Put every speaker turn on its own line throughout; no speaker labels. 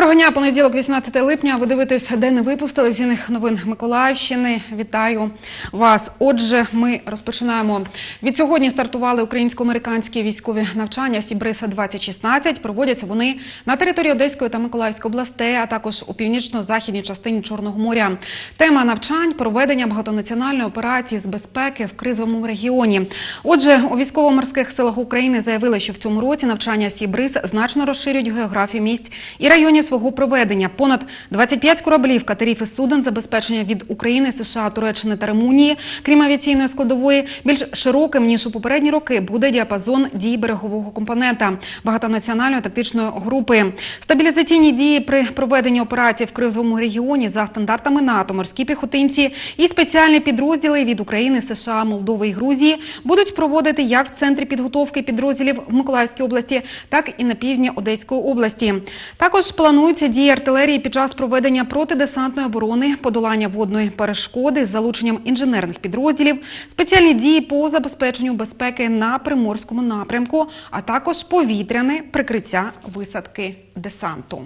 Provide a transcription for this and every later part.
Доброго дня, понеділок, 18 липня. Ви дивитесь день випуск телевізійних новин Миколаївщини. Вітаю вас. Отже, ми розпочинаємо. Від сьогодні стартували українсько-американські військові навчання Сібриса 2016 Проводяться вони на території Одеської та Миколаївської областей, а також у північно-західній частині Чорного моря. Тема навчань проведення багатонаціональної операції з безпеки в кризовому регіоні. Отже, у військово-морських силах України заявили, що в цьому році навчання Сібрис значно розширюють географію місць і районів свого проведення. Понад 25 кораблів, катерів і суден забезпечення від України, США, Туреччини та Румунії, крім авіаційної складової, більш широким ніж у попередні роки буде діапазон дій берегового компонента багатонаціональної тактичної групи. Стабілізаційні дії при проведенні операцій в кризовому регіоні за стандартами НАТО, морські піхотинці і спеціальні підрозділи від України, США, Молдови і Грузії будуть проводити як в центрі підготовки підрозділів в Миколаївській області, так і на півдні Одеської області. Також плануються дії артилерії під час проведення протидесантної оборони, подолання водної перешкоди з залученням інженерних підрозділів, спеціальні дії по забезпеченню безпеки на приморському напрямку, а також повітряне прикриття висадки десанту.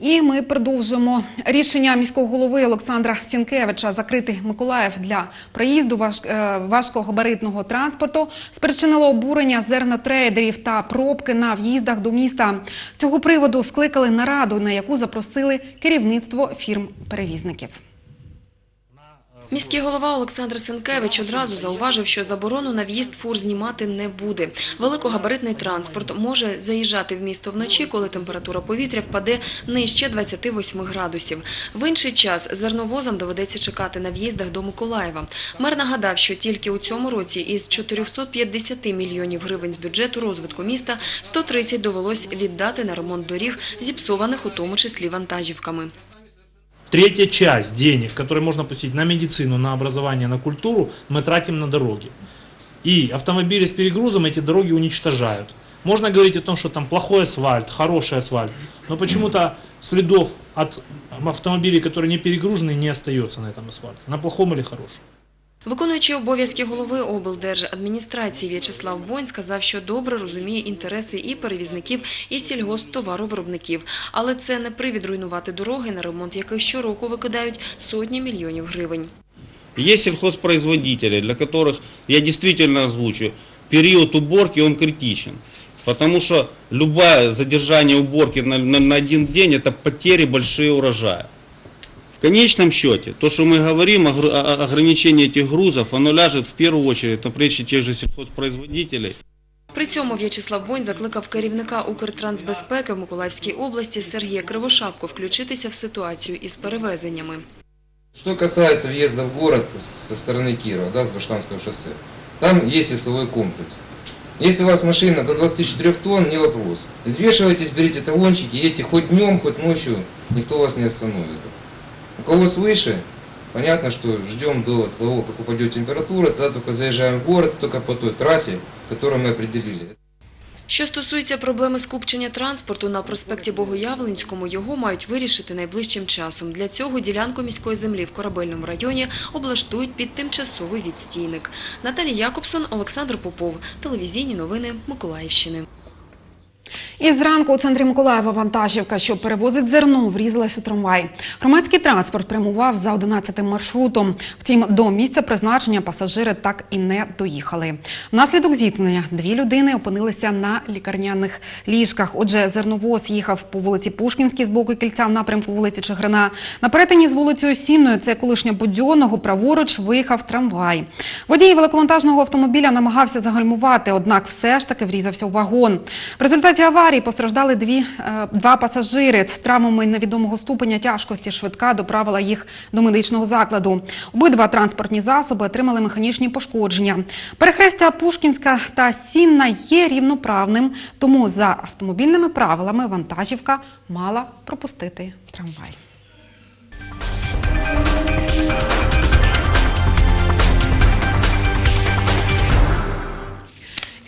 І ми продовжуємо рішення міського голови Олександра Сінкевича закрити Миколаїв для проїзду е, важкогабаритного транспорту спричинило обурення зернотрейдерів та пробки на в'їздах до міста. Цього приводу скликали нараду, на яку запросили керівництво фірм-перевізників.
Міський голова Олександр Сенкевич одразу зауважив, що заборону на в'їзд фур знімати не буде. Великогабаритний транспорт може заїжджати в місто вночі, коли температура повітря впаде нижче 28 градусів. В інший час зерновозам доведеться чекати на в'їздах до Миколаєва. Мер нагадав, що тільки у цьому році із 450 мільйонів гривень з бюджету розвитку міста 130 довелось віддати на ремонт доріг, зіпсованих у тому числі вантажівками.
Третья часть денег, которые можно пустить на медицину, на образование, на культуру, мы тратим на дороги. И автомобили с перегрузом эти дороги уничтожают. Можно говорить о том, что там плохой асфальт, хороший асфальт, но почему-то следов от автомобилей, которые не перегружены, не остается на этом асфальте. На плохом или хорошем.
Виконуючий обов'язки голови облдержадміністрації В'ячеслав Бонь сказав, що добре розуміє інтереси і перевізників, і сільгосптоваровиробників. Але це не привід руйнувати дороги, на ремонт яких щороку викидають сотні мільйонів гривень.
Есть сельхозпроизводители, для которых, я действительно озвучу, период уборки он критичен. Потому что любое задержание уборки на, на- на один день это потери большие урожая. В конечном счете, то, что мы говорим о, гру- о- о ограничении этих грузов, оно ляжет в первую очередь на плечи тех же сельхозпроизводителей.
При цьому В'ячеслав Бонь закликав керівника Укртрансбезпеки в Миколаївській області Сергія Кривошапко включитися в ситуацію із перевезеннями.
Что касается въезда в город со стороны Кирова, да, с Баштанского шоссе, там есть весовой комплекс. Если у вас машина до 24 тонн, не вопрос. Взвешивайтесь, берите талончики, едьте хоть днем, хоть ночью, никто вас не остановит. Кого свыше, понятно, что ждем до того, как упадет температура, тогда только заезжаем в город, только по той трассе, которую мы определили.
Що стосується проблеми скупчення транспорту на проспекті Богоявленському, його мають вирішити найближчим часом. Для цього ділянку міської землі в корабельному районі облаштують під тимчасовий відстійник. Наталія Якобсон, Олександр Попов. Телевізійні новини Миколаївщини.
І зранку у центрі Миколаєва вантажівка, що перевозить зерно, врізалась у трамвай. Громадський транспорт прямував за 11 маршрутом. Втім, до місця призначення пасажири так і не доїхали. Внаслідок зіткнення дві людини опинилися на лікарняних ліжках. Отже, зерновоз їхав по вулиці Пушкінській з боку кільця в напрямку вулиці Чигирина. На перетині з вулицею Сінною, це колишня Будьонного, праворуч виїхав трамвай. Водій великовантажного автомобіля намагався загальмувати, однак все ж таки врізався у вагон. В результаті аварії постраждали дві, е, два пасажири. З травмами невідомого ступеня тяжкості швидка доправила їх до медичного закладу. Обидва транспортні засоби отримали механічні пошкодження. Перехрестя Пушкінська та Сінна є рівноправним, тому за автомобільними правилами вантажівка мала пропустити трамвай.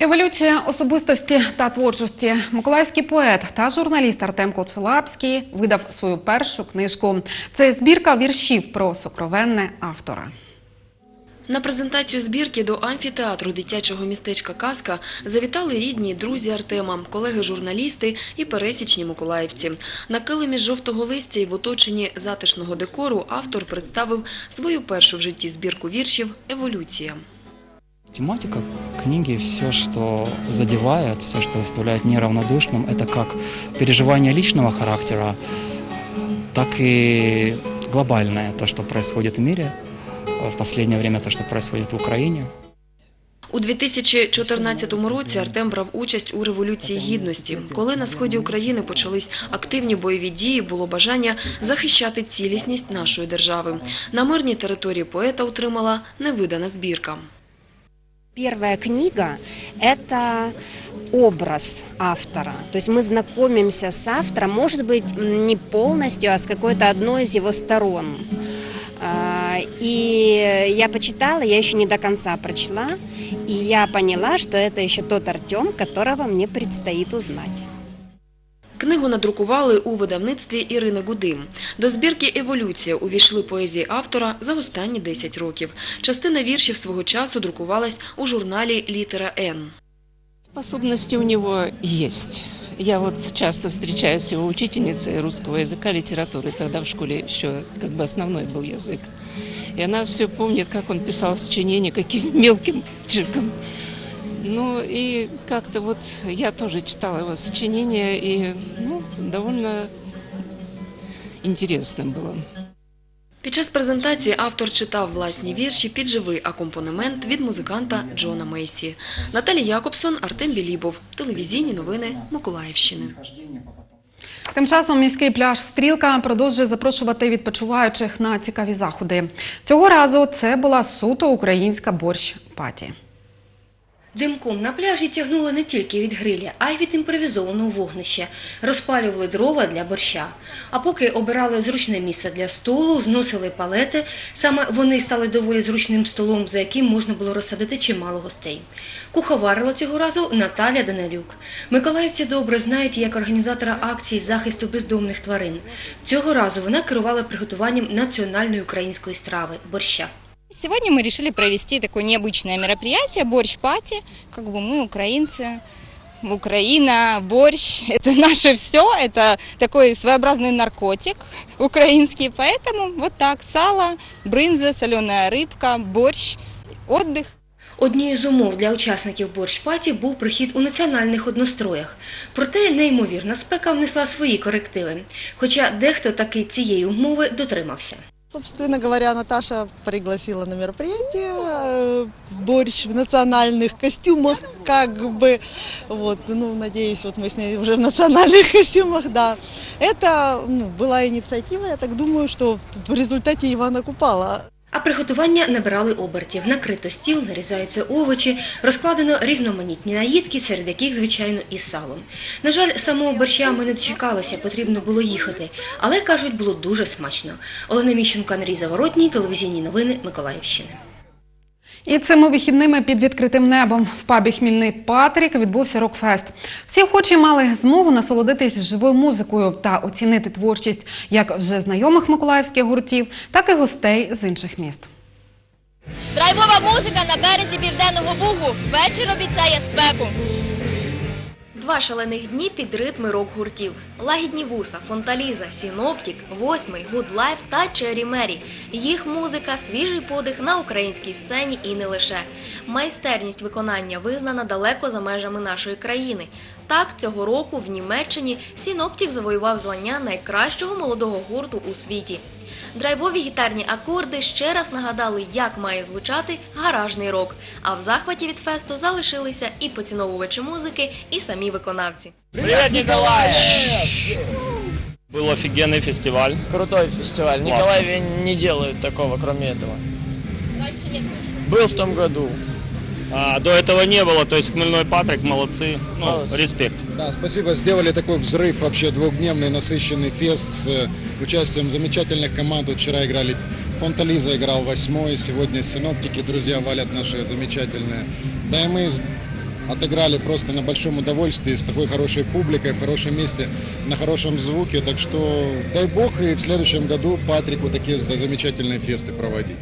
Еволюція особистості та творчості. Миколаївський поет та журналіст Артем Коцелапський видав свою першу книжку. Це збірка віршів про сокровенне автора.
На презентацію збірки до амфітеатру дитячого містечка Казка завітали рідні, друзі Артема, колеги-журналісти і пересічні миколаївці. На килимі жовтого листя і в оточенні затишного декору автор представив свою першу в житті збірку віршів «Еволюція».
Тематика книги, все, что задевает, все, что заставляет неравнодушным, это как переживание личного характера, так и глобальное, то, что происходит в мире, в последнее время то, что происходит в Украине.
У 2014 році Артем брав участь у Революції Гідності. Коли на сході України почались активні бойові дії, було бажання захищати цілісність нашої держави. На мирній території поета отримала невидана збірка.
Первая книга – это образ автора. То есть мы знакомимся с автором, может быть, не полностью, а с какой-то одной из его сторон. А, И я почитала, я еще не до конца прочла, и я поняла, что это еще тот Артем, которого мне предстоит узнать.
Книгу надрукували у видавництві Ірини Гудим. До збірки «Еволюція» увійшли поезії автора за останні 10 років. Частина віршів свого часу друкувалась у журналі «Літера Н».
Способности у него есть. Я вот часто встречаюсь с его учительницей русского языка, литературы. Тогда в школе еще как бы основной был язык. И она все помнит, как он писал сочинения, каким мелким чирком. Ну и как-то вот я тоже читала его сочинения, и ну, довольно интересно было.
Під час презентації автор читав власні вірші під живий акомпанемент від музиканта Джона Мейсі. Наталія Якобсон, Артем Білібов. Телевізійні новини Миколаївщини.
Тим часом міський пляж Стрілка продовжує запрошувати відпочиваючих на цікаві заходи. Цього разу це була суто українська борщ паті.
Димком на пляжі тягнуло не тільки від гриля, а й від імпровізованого вогнища. Розпалювали дрова для борща. А поки обирали зручне місце для столу, зносили палети, саме вони стали доволі зручним столом, за яким можна було розсадити чимало гостей. Куховарила цього разу Наталя Данилюк. Миколаївці добре знають як організатора акції захисту бездомних тварин. Цього разу вона керувала приготуванням національної української страви борща.
Сегодня мы решили провести такое необычное мероприятие борщ пати. Как бы мы украинцы, Украина, борщ – это наше все, это такой своеобразный наркотик украинский. Поэтому вот так сало, брынза, соленая рыбка, борщ, отдых.
Однією з умов для учасників борщ-паті був прихід у національних одностроях. Проте неймовірна спека внесла свої корективи, хоча дехто таки цієї умови дотримався.
Собственно говоря, Наташа пригласила на мероприятие э, борщ в национальных костюмах, как бы, вот, ну, надеюсь, вот мы с ней уже в национальных костюмах, да. Это ну, была инициатива, я так думаю, что в результате Ивана Купала.
А приготування набирали обертів. Накрито стіл, нарізаються овочі, розкладено різноманітні наїдки, серед яких, звичайно, і сало. На жаль, самого борща ми не дочекалися, потрібно було їхати. Але, кажуть, було дуже смачно. Олена Міщенко, Андрій Заворотній, телевізійні новини Миколаївщини.
І цими вихідними під відкритим небом в пабі Хмільний Патрік відбувся рок-фест. Всі охочі мали змогу насолодитись живою музикою та оцінити творчість як вже знайомих миколаївських гуртів, так і гостей з інших міст.
Драйвова музика на березі Південного Бугу. Вечір обіцяє спеку.
Два шалених дні під ритми рок-гуртів. Лагідні вуса, Фонталіза, Сіноптік, Восьмий, Гудлайф та Чері Мері. Їх музика свіжий подих на українській сцені і не лише. Майстерність виконання визнана далеко за межами нашої країни. Так, цього року в Німеччині Сіноптік завоював звання найкращого молодого гурту у світі. Драйвові гітарні акорди ще раз нагадали, як має звучати гаражний рок. А в захваті від фесту залишилися і поціновувачі музики, і самі виконавці.
Привет, Николай! Был офигенный фестиваль.
Крутой фестиваль. В
Классно.
Николаеве не делают такого, кроме этого.
Раньше не було.
Был в том году.
А, до этого не было, то есть Хмельной Патрик, молодцы. Ну,
Молодцы.
респект.
Да, спасибо. Сделали такой взрыв, вообще двухдневный насыщенный фест с э, участием замечательных команд. Вот вчера играли Фонтализа играл восьмой, сегодня синоптики, друзья, валят наши замечательные. Да и мы отыграли просто на большом удовольствии с такой хорошей публикой, в хорошем месте, на хорошем звуке. Так что дай бог и в следующем году Патрику такие за- замечательные фесты проводить.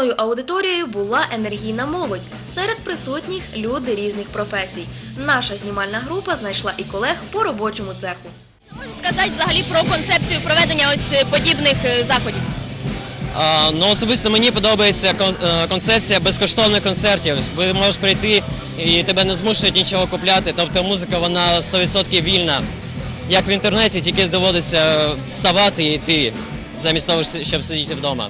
Основною аудиторією була енергійна молодь. Серед присутніх люди різних професій. Наша знімальна група знайшла і колег по робочому цеху.
Сказати взагалі про концепцію проведення ось е, подібних е, заходів.
А, ну, особисто мені подобається е, концепція безкоштовних концертів. Ви можеш прийти і тебе не змушують нічого купляти. Тобто музика вона 100% вільна. Як в інтернеті, тільки доводиться вставати і йти, замість того, щоб сидіти вдома.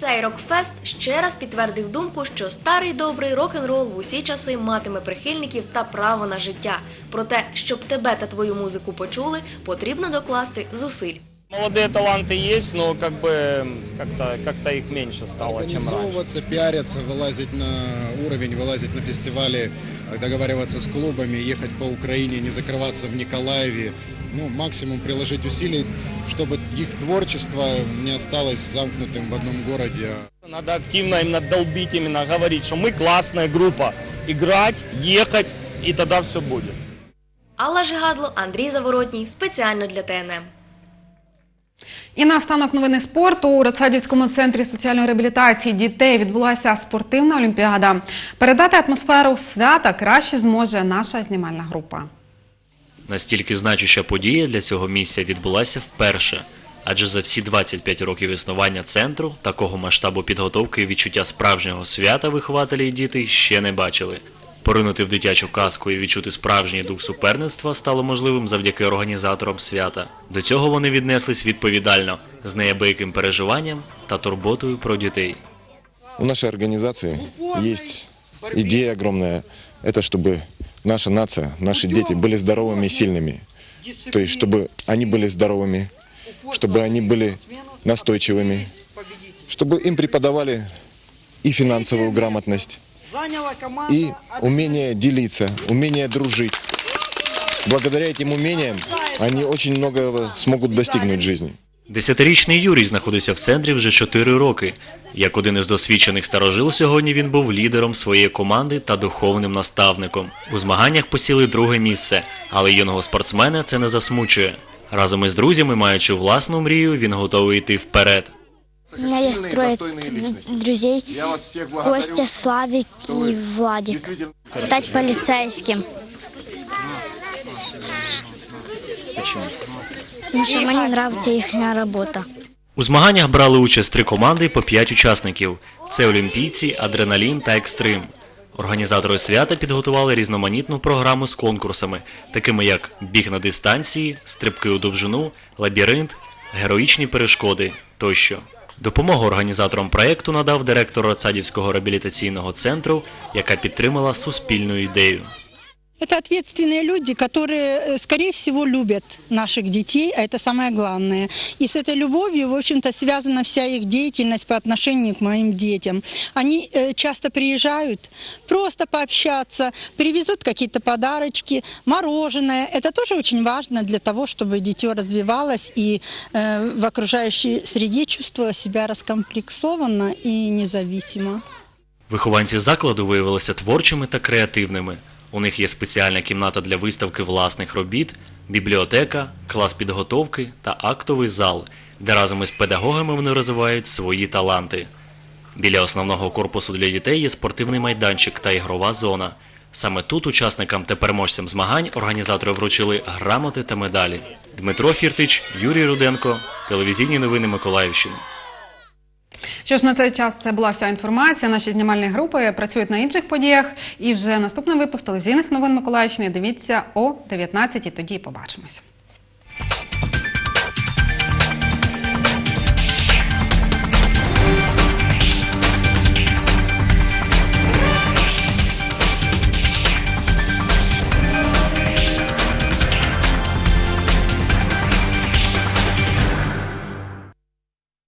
Цей рок-фест ще раз підтвердив думку, що старий добрий рок-н-рол в усі часи матиме прихильників та право на життя. Проте, щоб тебе та твою музику почули, потрібно докласти зусиль.
Молодые таланты есть, но как бы как-то как их меньше стало, чем раньше.
Организовываться, пиариться, вылазить на уровень, вылазить на фестивали, э, договариваться с клубами, ехать по Украине, не закрываться в Николаеве. Ну, максимум приложить усилий, чтобы их творчество не осталось замкнутым в одном городе. а
Надо активно именно долбить, именно говорить, что мы классная группа. Играть, ехать, и тогда все будет.
Алла Жигадло, Андрій Заворотній спеціально для ТНМ.
І наостанок новини спорту у Радсадівському центрі соціальної реабілітації дітей відбулася спортивна олімпіада. Передати атмосферу свята краще зможе наша знімальна група.
Настільки значуща подія для цього місця відбулася вперше. Адже за всі 25 років існування центру такого масштабу підготовки і відчуття справжнього свята вихователі і діти ще не бачили. Поринути в дитячу казку і відчути справжній дух суперництва стало можливим завдяки організаторам свята. До цього вони віднеслись відповідально, з неабияким переживанням та турботою про дітей.
У нашей организации есть идея огромная. Это чтобы наша нация, наши дети были здоровыми и сильными. То есть, чтобы они были здоровыми, чтобы они были настойчивыми, чтобы им преподавали и финансовую грамотность, и умение делиться, умение дружить. Благодаря этим умениям они очень многого смогут достигнуть в жизни.
Десятирічний Юрій знаходиться в центрі вже 4 роки. Як один із досвідчених старожил сьогодні він був лідером своєї команди та духовним наставником. У змаганнях посіли друге місце, але юного спортсмена це не засмучує. Разом із друзями, маючи власну мрію, він готовий йти вперед.
У меня есть трое друзей. Костя, Славик и Владик. Стать полицейским. Потому что мне нравится их работа.
У змаганнях брали участь три команди по п'ять учасників: це олімпійці, адреналін та екстрим. Організатори свята підготували різноманітну програму з конкурсами, такими як біг на дистанції, стрибки у довжину, лабіринт, героїчні перешкоди тощо. Допомогу організаторам проєкту надав директор Рацадівського реабілітаційного центру, яка підтримала суспільну ідею.
Это ответственные люди, которые, э, скорее всего, любят наших детей, а это самое главное. И с этой любовью, в общем-то, связана вся их деятельность по отношению к моим детям. Они э, часто приезжают просто пообщаться, привезут какие-то подарочки, мороженое. Это тоже очень важно для того, чтобы дитё развивалось и э, в окружающей среде чувствовало себя раскомплексованно и независимо.
Вихованці закладу виявилися творчими та креативними. У них є спеціальна кімната для виставки власних робіт, бібліотека, клас підготовки та актовий зал, де разом із педагогами вони розвивають свої таланти. Біля основного корпусу для дітей є спортивний майданчик та ігрова зона. Саме тут учасникам та переможцям змагань організатори вручили грамоти та медалі. Дмитро Фіртич, Юрій Руденко, телевізійні новини Миколаївщини.
Що ж на цей час це була вся інформація. Наші знімальні групи працюють на інших подіях. І вже наступний випуск телевізійних новин Миколаївщини. Дивіться о 19 Тоді побачимось.